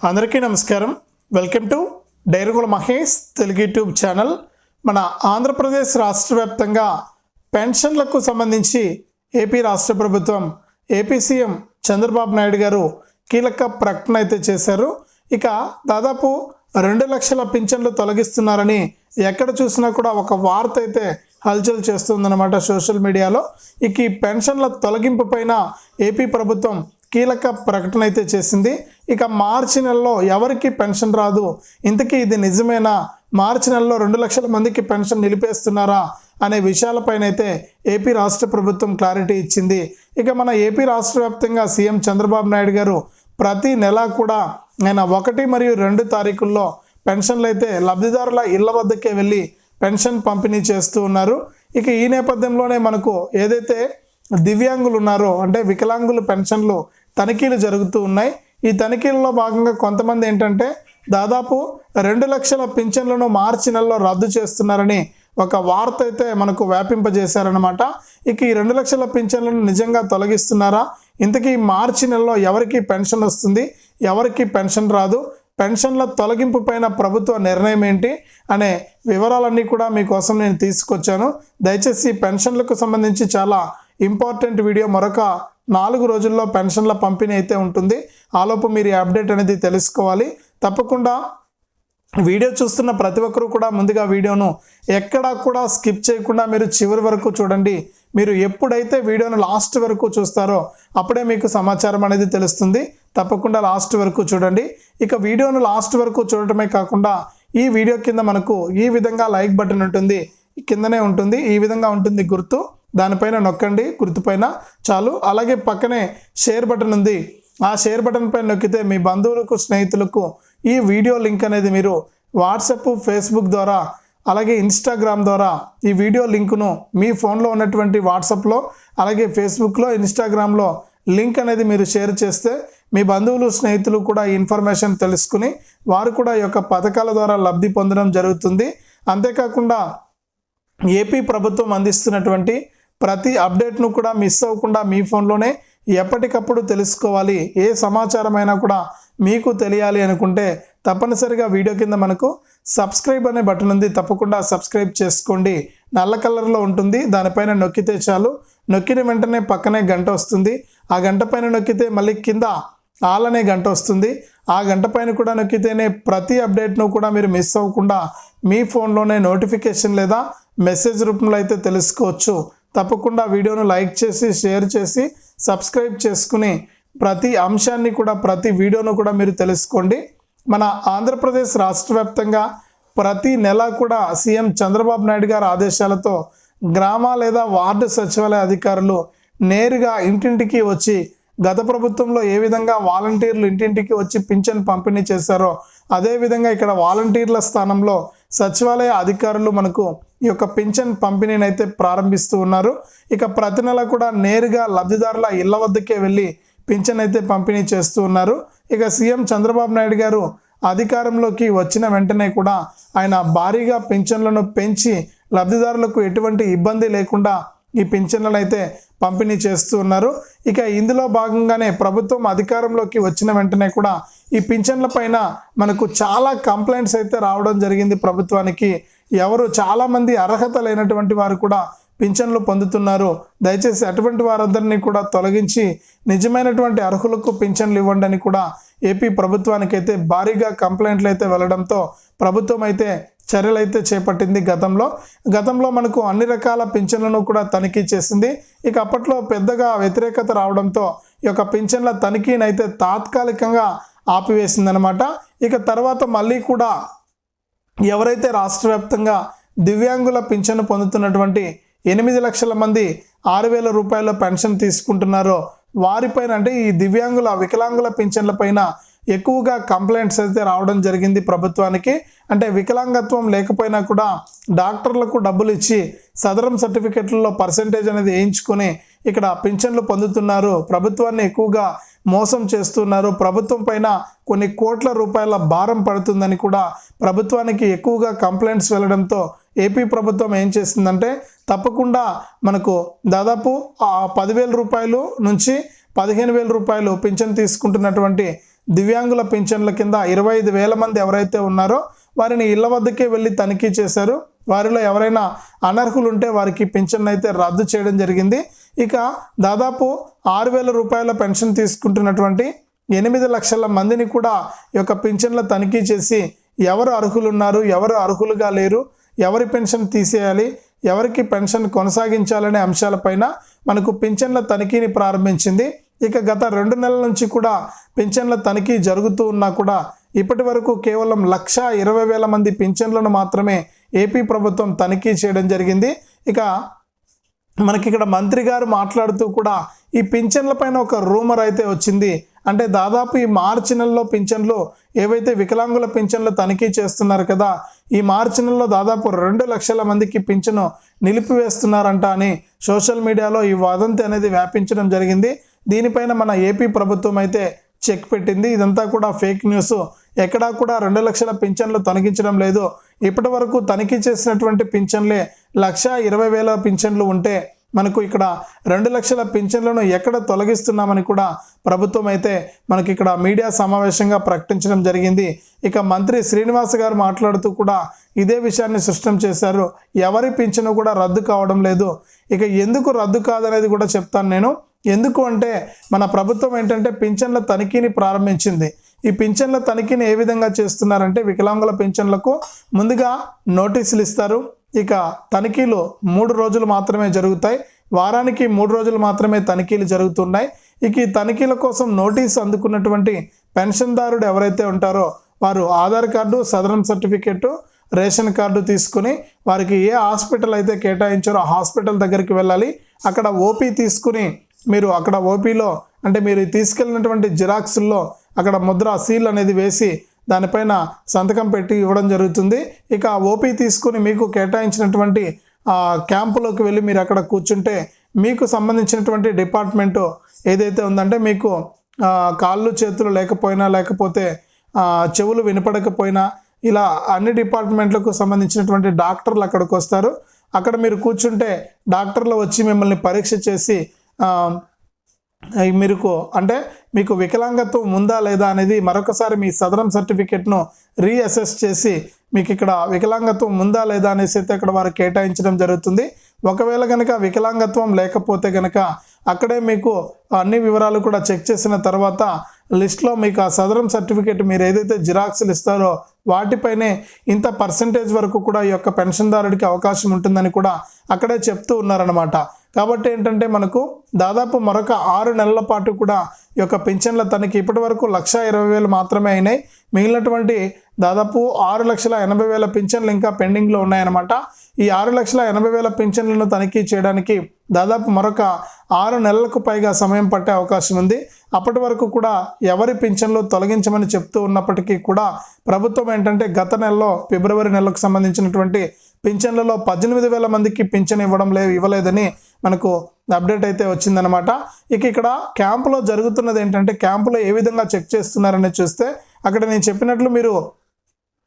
అందరికీ నమస్కారం. Welcome to Dairugula Mahesh Telugu YouTube channel. మన ఆంధ్రప్రదేశ్ రాష్ట్ర వ్యాప్తంగా పెన్షన్లకు సంబంధించి ఏపీ రాష్ట్ర ప్రభుత్వం ఏపీ సీఎం చంద్రబాబు నాయుడు గారు కీలక ప్రకటన అయితే చేశారు. ఇక దాదాపు రెండు లక్షల పింఛన్లు తొలగిస్తున్నారని ఎక్కడ చూసినా కూడా ఒక వార్త అయితే హల్చల్ చేస్తుందన్నమాట సోషల్ మీడియాలో. ఇక ఈ పెన్షన్ల తొలగింపు పైన ఏపీ ప్రభుత్వం కీలక ప్రకటన అయితే చేసింది. ఇక మార్చి నెలలో ఎవరికి పెన్షన్ రాదు? ఇంతకీ ఇది నిజమేనా? మార్చి నెలలో రెండు లక్షల మందికి పెన్షన్ నిలిపేస్తున్నారా? అనే విషయాలపైన అయితే ఏపీ రాష్ట్ర ప్రభుత్వం క్లారిటీ ఇచ్చింది. ఇక మన ఏపీ రాష్ట్ర వ్యాప్తంగా సీఎం చంద్రబాబు నాయుడు గారు ప్రతి నెల కూడా ఆయన ఒకటి మరియు రెండు తారీఖుల్లో పెన్షన్లు అయితే లబ్ధిదారుల ఇళ్ళ వద్దకే వెళ్ళి పెన్షన్ పంపిణీ చేస్తూ ఉన్నారు. ఇక ఈ నేపథ్యంలోనే మనకు ఏదైతే దివ్యాంగులు ఉన్నారో అంటే వికలాంగుల పెన్షన్లు తనిఖీలు జరుగుతూ ఉన్నాయి. ఈ తనిఖీలలో భాగంగా కొంతమంది ఏంటంటే దాదాపు రెండు లక్షల పింఛన్లను మార్చి నెలలో రద్దు చేస్తున్నారని ఒక వార్త అయితే మనకు వ్యాపింపజేశారనమాట ఇక ఈ రెండు లక్షల పింఛన్లను నిజంగా తొలగిస్తున్నారా? ఇంతకీ మార్చి నెలలో ఎవరికి పెన్షన్ వస్తుంది? ఎవరికి పెన్షన్ రాదు? పెన్షన్ల తొలగింపు పైన ప్రభుత్వ నిర్ణయం ఏంటి? అనే వివరాలన్నీ కూడా మీకోసం నేను తీసుకొచ్చాను. దయచేసి పెన్షన్లకు సంబంధించి చాలా ఇంపార్టెంట్ వీడియో మరొక నాలుగు రోజుల్లో పెన్షన్ల పంపిణీ అయితే ఉంటుంది. ఆలోపు మీరు ఈ అప్డేట్ అనేది తెలుసుకోవాలి. తప్పకుండా వీడియో చూస్తున్న ప్రతి ఒక్కరూ కూడా ముందుగా వీడియోను ఎక్కడా కూడా స్కిప్ చేయకుండా మీరు చివరి వరకు చూడండి. మీరు ఎప్పుడైతే వీడియోను లాస్ట్ వరకు చూస్తారో అప్పుడే మీకు సమాచారం అనేది తెలుస్తుంది. తప్పకుండా లాస్ట్ వరకు చూడండి. ఇక వీడియోను లాస్ట్ వరకు చూడటమే కాకుండా ఈ వీడియో కింద మనకు ఈ విధంగా లైక్ బటన్ ఉంటుంది. కిందనే ఉంటుంది. ఈ విధంగా ఉంటుంది గుర్తు. దానిపైన నొక్కండి గుర్తుపైన చాలు. అలాగే పక్కనే షేర్ బటన్ ఉంది. ఆ షేర్ బటన్ పైన నొక్కితే మీ బంధువులకు స్నేహితులకు ఈ వీడియో లింక్ అనేది మీరు వాట్సాప్ ఫేస్బుక్ ద్వారా అలాగే ఇన్స్టాగ్రామ్ ద్వారా ఈ వీడియో లింకును మీ ఫోన్లో ఉన్నటువంటి వాట్సాప్లో అలాగే ఫేస్బుక్లో ఇన్స్టాగ్రామ్లో లింక్ అనేది మీరు షేర్ చేస్తే మీ బంధువులు స్నేహితులు కూడా ఈ ఇన్ఫర్మేషన్ తెలుసుకుని వారు కూడా ఈ యొక్క పథకాల ద్వారా లబ్ధి పొందడం జరుగుతుంది. అంతేకాకుండా ఏపీ ప్రభుత్వం అందిస్తున్నటువంటి ప్రతి అప్డేట్ను కూడా మిస్ అవ్వకుండా మీ ఫోన్లోనే ఎప్పటికప్పుడు తెలుసుకోవాలి. ఏ సమాచారమైనా కూడా మీకు తెలియాలి అనుకుంటే తప్పనిసరిగా వీడియో కింద మనకు సబ్స్క్రైబ్ అనే బటన్ ఉంది. తప్పకుండా సబ్స్క్రైబ్ చేసుకోండి. నల్ల కలర్లో ఉంటుంది. దానిపైన నొక్కితే చాలు. నొక్కిన వెంటనే పక్కనే గంట వస్తుంది. ఆ గంట పైన నొక్కితే మళ్ళీ కింద ఆల్ అనే గంట వస్తుంది. ఆ గంట పైన కూడా నొక్కితేనే ప్రతి అప్డేట్ను కూడా మీరు మిస్ అవ్వకుండా మీ ఫోన్లోనే నోటిఫికేషన్ లేదా మెసేజ్ రూపంలో అయితే తెలుసుకోవచ్చు. తప్పకుండా వీడియోను లైక్ చేసి షేర్ చేసి సబ్స్క్రైబ్ చేసుకుని ప్రతి అంశాన్ని కూడా ప్రతి వీడియోను కూడా మీరు తెలుసుకోండి. మన ఆంధ్రప్రదేశ్ రాష్ట్ర వ్యాప్తంగా ప్రతి నెల కూడా సీఎం చంద్రబాబు నాయుడు గారి ఆదేశాలతో గ్రామ లేదా వార్డు సచివాలయ అధికారులు నేరుగా ఇంటింటికి వచ్చి గత ప్రభుత్వంలో ఏ విధంగా వాలంటీర్లు ఇంటింటికి వచ్చి పింఛన్ పంపిణీ చేశారో అదేవిధంగా ఇక్కడ వాలంటీర్ల స్థానంలో సచివాలయ అధికారులు మనకు ఈ యొక్క పింఛన్ పంపిణీని అయితే ప్రారంభిస్తూ ఉన్నారు. ఇక ప్రతి నెల కూడా నేరుగా లబ్ధిదారుల ఇళ్ళ వద్దకే వెళ్ళి పింఛన్ అయితే పంపిణీ చేస్తూ ఉన్నారు. ఇక సీఎం చంద్రబాబు నాయుడు గారు అధికారంలోకి వచ్చిన వెంటనే కూడా ఆయన భారీగా పింఛన్లను పెంచి లబ్ధిదారులకు ఎటువంటి ఇబ్బంది లేకుండా ఈ పింఛన్లను అయితే పంపిణీ చేస్తూ ఉన్నారు. ఇక ఇందులో భాగంగానే ప్రభుత్వం అధికారంలోకి వచ్చిన వెంటనే కూడా ఈ పింఛన్ల పైన మనకు చాలా కంప్లైంట్స్ అయితే రావడం జరిగింది ప్రభుత్వానికి. ఎవరు చాలామంది అర్హత లేనటువంటి వారు కూడా పింఛన్లు పొందుతున్నారు. దయచేసి అటువంటి వారందరినీ కూడా తొలగించి నిజమైనటువంటి అర్హులకు పింఛన్లు ఇవ్వండి అని కూడా ఏపీ ప్రభుత్వానికి అయితే భారీగా కంప్లైంట్లు అయితే వెళ్ళడంతో ప్రభుత్వం అయితే చర్యలు అయితే చేపట్టింది గతంలో. గతంలో మనకు అన్ని రకాల పింఛన్లను కూడా తనిఖీ చేసింది. ఇక అప్పట్లో పెద్దగా వ్యతిరేకత రావడంతో ఈ యొక్క పింఛన్ల తనిఖీని అయితే తాత్కాలికంగా ఆపివేసిందనమాట ఇక తర్వాత మళ్ళీ కూడా ఎవరైతే రాష్ట్ర వ్యాప్తంగా దివ్యాంగుల పింఛను పొందుతున్నటువంటి ఎనిమిది లక్షల మంది ఆరు వేల రూపాయల పెన్షన్ తీసుకుంటున్నారో వారిపైన అంటే ఈ దివ్యాంగుల వికలాంగుల పింఛన్ల పైన ఎక్కువగా కంప్లైంట్స్ అయితే రావడం జరిగింది ప్రభుత్వానికి. అంటే వికలాంగత్వం లేకపోయినా కూడా డాక్టర్లకు డబ్బులు ఇచ్చి సదరం సర్టిఫికెట్లలో పర్సంటేజ్ అనేది వేయించుకొని ఇక్కడ పింఛన్లు పొందుతున్నారు. ప్రభుత్వాన్ని ఎక్కువగా మోసం చేస్తున్నారు. ప్రభుత్వం పైన కొన్ని కోట్ల రూపాయల భారం పడుతుందని కూడా ప్రభుత్వానికి ఎక్కువగా కంప్లైంట్స్ వెళ్ళడంతో ఏపీ ప్రభుత్వం ఏం చేసిందంటే తప్పకుండా మనకు దాదాపు పదివేల రూపాయలు నుంచి పదిహేను వేల రూపాయలు పింఛన్ తీసుకుంటున్నటువంటి దివ్యాంగుల పింఛన్ల కింద ఇరవై ఐదు వేల మంది ఎవరైతే ఉన్నారో వారిని ఇళ్ళ వద్దకే వెళ్ళి తనిఖీ చేశారు. వారిలో ఎవరైనా అనర్హులు ఉంటే వారికి పింఛన్ అయితే రద్దు చేయడం జరిగింది. ఇక దాదాపు ఆరు వేల రూపాయల పెన్షన్ తీసుకుంటున్నటువంటి ఎనిమిది లక్షల మందిని కూడా ఈ యొక్క పింఛన్ల తనిఖీ చేసి ఎవరు అర్హులు ఉన్నారు ఎవరు అర్హులుగా లేరు ఎవరి పెన్షన్ తీసేయాలి ఎవరికి పెన్షన్ కొనసాగించాలనే అంశాలపైన మనకు పింఛన్ల తనిఖీని ప్రారంభించింది. ఇక గత రెండు నెలల నుంచి కూడా పింఛన్ల తనిఖీ జరుగుతూ ఉన్నా కూడా ఇప్పటి వరకు కేవలం లక్ష ఇరవై వేల మంది పింఛన్లను మాత్రమే ఏపీ ప్రభుత్వం తనిఖీ చేయడం జరిగింది. ఇక మనకి ఇక్కడ మంత్రి గారు మాట్లాడుతూ కూడా ఈ పింఛన్ల పైన ఒక రూమర్ అయితే వచ్చింది. అంటే దాదాపు ఈ మార్చి నెలలో పింఛన్లు ఏవైతే వికలాంగుల పింఛన్లు తనిఖీ చేస్తున్నారు కదా ఈ మార్చి నెలలో దాదాపు రెండు లక్షల మందికి పింఛను నిలిపివేస్తున్నారంట అని సోషల్ మీడియాలో ఈ వదంతి అనేది వ్యాపించడం జరిగింది. దీనిపైన మన ఏపీ ప్రభుత్వం అయితే చెక్ పెట్టింది. ఇదంతా కూడా ఫేక్ న్యూస్. ఎక్కడా కూడా రెండు లక్షల పింఛన్లు తొలగించడం లేదు. ఇప్పటి వరకు తనిఖీ చేసినటువంటి పింఛన్లే లక్ష ఇరవై వేల పింఛన్లు ఉంటే మనకు ఇక్కడ రెండు లక్షల పింఛన్లను ఎక్కడ తొలగిస్తున్నామని కూడా ప్రభుత్వం అయితే మనకి ఇక్కడ మీడియా సమావేశంగా ప్రకటించడం జరిగింది. ఇక మంత్రి శ్రీనివాస్ గారు మాట్లాడుతూ కూడా ఇదే విషయాన్ని స్పష్టం చేశారు. ఎవరి పింఛను కూడా రద్దు కావడం లేదు. ఇక ఎందుకు రద్దు కాదనేది కూడా చెప్తాను నేను. ఎందుకు అంటే మన ప్రభుత్వం ఏంటంటే పింఛన్ల తనిఖీని ప్రారంభించింది. ఈ పింఛన్ల తనిఖీని ఏ విధంగా చేస్తున్నారంటే వికలాంగుల పింఛన్లకు ముందుగా నోటీసులు ఇస్తారు. ఇక తనిఖీలు మూడు రోజులు మాత్రమే జరుగుతాయి. వారానికి మూడు రోజులు మాత్రమే తనిఖీలు జరుగుతున్నాయి. ఇక ఈ తనిఖీల కోసం నోటీసు అందుకున్నటువంటి పెన్షన్దారుడు ఎవరైతే ఉంటారో వారు Aadhaar card Sadarem certificate ration card తీసుకుని వారికి ఏ హాస్పిటల్ అయితే కేటాయించారో ఆ హాస్పిటల్ దగ్గరికి వెళ్ళాలి. అక్కడ ఓపీ తీసుకుని మీరు అక్కడ ఓపీలో అంటే మీరు తీసుకెళ్ళినటువంటి జిరాక్స్ల్లో అక్కడ ముద్ర సీల్ అనేది వేసి దానిపైన సంతకం పెట్టి ఇవ్వడం జరుగుతుంది. ఇక ఓపీ తీసుకుని మీకు కేటాయించినటువంటి క్యాంపులోకి వెళ్ళి మీరు అక్కడ కూర్చుంటే మీకు సంబంధించినటువంటి డిపార్ట్మెంటు ఏదైతే ఉందంటే మీకు కాళ్ళు చేతులు లేకపోయినా లేకపోతే చెవులు వినపడకపోయినా ఇలా అన్ని డిపార్ట్మెంట్లకు సంబంధించినటువంటి డాక్టర్లు అక్కడికి వస్తారు. అక్కడ మీరు కూర్చుంటే డాక్టర్లు వచ్చి మిమ్మల్ని పరీక్ష చేసి మీకు అంటే మీకు వికలాంగత్వం ఉందా లేదా అనేది మరొకసారి మీ సదరం సర్టిఫికెట్ను రీఅసెస్ చేసి మీకు ఇక్కడ వికలాంగత్వం ఉందా లేదా అనేసి అయితే అక్కడ వారు కేటాయించడం జరుగుతుంది. ఒకవేళ కనుక వికలాంగత్వం లేకపోతే కనుక అక్కడే మీకు అన్ని వివరాలు కూడా చెక్ చేసిన తర్వాత లిస్ట్లో మీకు ఆ సదరం సర్టిఫికేట్ మీరు ఏదైతే జిరాక్స్లు ఇస్తారో వాటిపైనే ఇంత పర్సంటేజ్ వరకు కూడా ఈ యొక్క పెన్షన్దారుడికి అవకాశం ఉంటుందని కూడా అక్కడే చెప్తూ ఉన్నారనమాట కాబట్టి ఏంటంటే మనకు దాదాపు మరొక ఆరు నెలల పాటు కూడా ఈ యొక్క పింఛన్ల తనకి ఇప్పటి వరకు లక్ష ఇరవై వేలు మాత్రమే అయినాయి. మిగిలినటువంటి దాదాపు ఆరు లక్షల ఎనభై వేల పింఛన్లు ఇంకా పెండింగ్లో ఉన్నాయన్నమాట. ఈ ఆరు లక్షల ఎనభై వేల పింఛన్లను తనిఖీ చేయడానికి దాదాపు మరొక ఆరు నెలలకు పైగా సమయం పట్టే అవకాశం ఉంది. అప్పటి వరకు కూడా ఎవరి పింఛన్లు తొలగించమని చెప్తూ ఉన్నప్పటికీ కూడా ప్రభుత్వం ఏంటంటే గత నెలలో ఫిబ్రవరి నెలకు సంబంధించినటువంటి పింఛన్లలో పద్దెనిమిది వేల మందికి పింఛన్ ఇవ్వడం లే ఇవ్వలేదని మనకు అప్డేట్ అయితే వచ్చిందనమాట ఇక ఇక్కడ క్యాంపులో జరుగుతున్నది ఏంటంటే క్యాంపులో ఏ విధంగా చెక్ చేస్తున్నారని చూస్తే అక్కడ నేను చెప్పినట్లు మీరు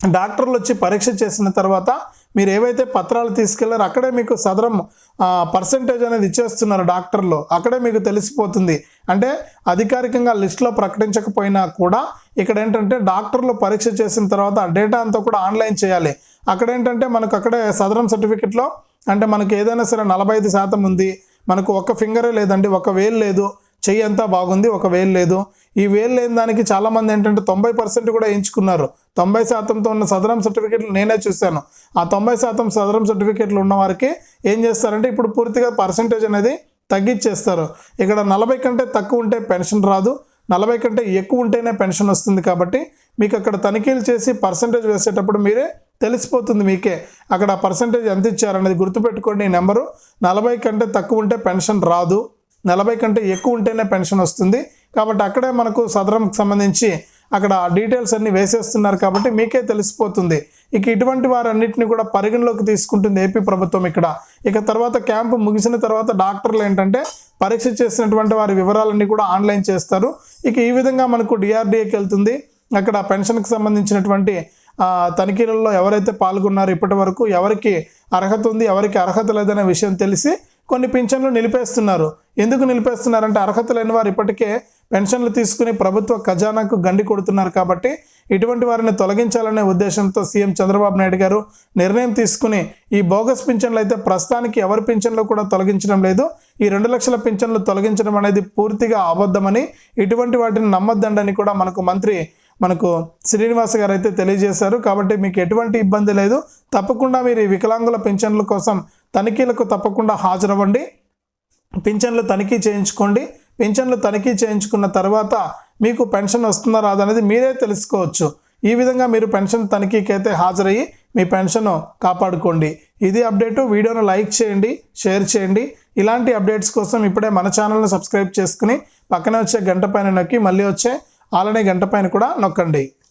డాక్టర్లు వచ్చి పరీక్ష చేసిన తర్వాత మీరు ఏవైతే పత్రాలు తీసుకెళ్ళారో అక్కడే మీకు సదరం పర్సంటేజ్ అనేది ఇచ్చేస్తున్నారు డాక్టర్లు. అక్కడే మీకు తెలిసిపోతుంది. అంటే అధికారికంగా లిస్ట్లో ప్రకటించకపోయినా కూడా ఇక్కడ ఏంటంటే డాక్టర్లు పరీక్ష చేసిన తర్వాత ఆ డేటా అంతా కూడా ఆన్లైన్ చేయాలి. అక్కడ ఏంటంటే మనకు అక్కడే సదరం సర్టిఫికెట్లో అంటే మనకు ఏదైనా సరే నలభై ఐదు శాతం ఉంది. మనకు ఒక ఫింగరే లేదండి ఒక వేలు లేదు. చెయ్యి అంతా బాగుంది ఒక వేలు లేదు. ఈ వేలు లేని దానికి చాలామంది ఏంటంటే తొంభై పర్సెంట్ కూడా ఎంచుకున్నారు తొంభై శాతంతో ఉన్న సదరం సర్టిఫికెట్లు నేనే చూశాను. ఆ తొంభై శాతం సదరం సర్టిఫికెట్లు ఉన్న వారికి ఏం చేస్తారంటే ఇప్పుడు పూర్తిగా పర్సంటేజ్ అనేది తగ్గించేస్తారు ఇక్కడ నలభై కంటే తక్కువ ఉంటే పెన్షన్ రాదు నలభై కంటే ఎక్కువ ఉంటేనే పెన్షన్ వస్తుంది కాబట్టి మీకు అక్కడ తనిఖీలు చేసి పర్సంటేజ్ వేసేటప్పుడు మీరే తెలిసిపోతుంది మీకే. అక్కడ పర్సంటేజ్ ఎంత ఇచ్చారనేది గుర్తుపెట్టుకోండి ఈ నెంబరు. నలభై కంటే తక్కువ ఉంటే పెన్షన్ రాదు. నలభై కంటే ఎక్కువ ఉంటేనే పెన్షన్ వస్తుంది. కాబట్టి అక్కడే మనకు సదరంకి సంబంధించి అక్కడ డీటెయిల్స్ అన్నీ వేసేస్తున్నారు కాబట్టి మీకే తెలిసిపోతుంది. ఇక ఇటువంటి వారన్నిటిని కూడా పరిగణలోకి తీసుకుంటుంది ఏపీ ప్రభుత్వం ఇక్కడ. ఇక తర్వాత క్యాంపు ముగిసిన తర్వాత డాక్టర్లు ఏంటంటే పరీక్ష చేసినటువంటి వారి వివరాలన్నీ కూడా ఆన్లైన్ చేస్తారు. ఇక ఈ విధంగా మనకు డిఆర్డీఏకి వెళ్తుంది. అక్కడ పెన్షన్కి సంబంధించినటువంటి తనిఖీలలో ఎవరైతే పాల్గొన్నారో ఇప్పటి వరకు ఎవరికి అర్హత ఉంది ఎవరికి అర్హత లేదనే విషయం తెలిసి కొన్ని పింఛన్లు నిలిపేస్తున్నారు. ఎందుకు నిలిపేస్తున్నారంటే అర్హత లేని వారు ఇప్పటికే పెన్షన్లు తీసుకుని ప్రభుత్వ ఖజానాకు గండి కొడుతున్నారు కాబట్టి ఇటువంటి వారిని తొలగించాలనే ఉద్దేశంతో సీఎం చంద్రబాబు నాయుడు గారు నిర్ణయం తీసుకుని ఈ బోగస్ పింఛన్లు అయితే ప్రస్తుతానికి ఎవరి పింఛన్లు కూడా తొలగించడం లేదు. ఈ రెండు లక్షల పింఛన్లు తొలగించడం అనేది పూర్తిగా అబద్ధమని ఇటువంటి వాటిని నమ్మొద్దండని కూడా మనకు మంత్రి మనకు శ్రీనివాస్ గారు అయితే తెలియజేశారు. కాబట్టి మీకు ఎటువంటి ఇబ్బంది లేదు. తప్పకుండా మీరు ఈ వికలాంగుల పింఛన్ల కోసం తనిఖీలకు తప్పకుండా హాజరవ్వండి. పింఛన్లు తనిఖీ చేయించుకోండి. పింఛన్లు తనిఖీ చేయించుకున్న తర్వాత మీకు పెన్షన్ వస్తుందా రాదనేది మీరే తెలుసుకోవచ్చు. ఈ విధంగా మీరు పెన్షన్ తనిఖీకి అయితే హాజరయ్యి మీ పెన్షన్ కాపాడుకోండి. ఇది అప్డేటు. వీడియోను లైక్ చేయండి షేర్ చేయండి. ఇలాంటి అప్డేట్స్ కోసం ఇప్పుడే మన ఛానల్ని సబ్స్క్రైబ్ చేసుకుని పక్కనే వచ్చే గంట పైన నొక్కి మళ్ళీ వచ్చే ఆలనే గంట పైన కూడా నొక్కండి.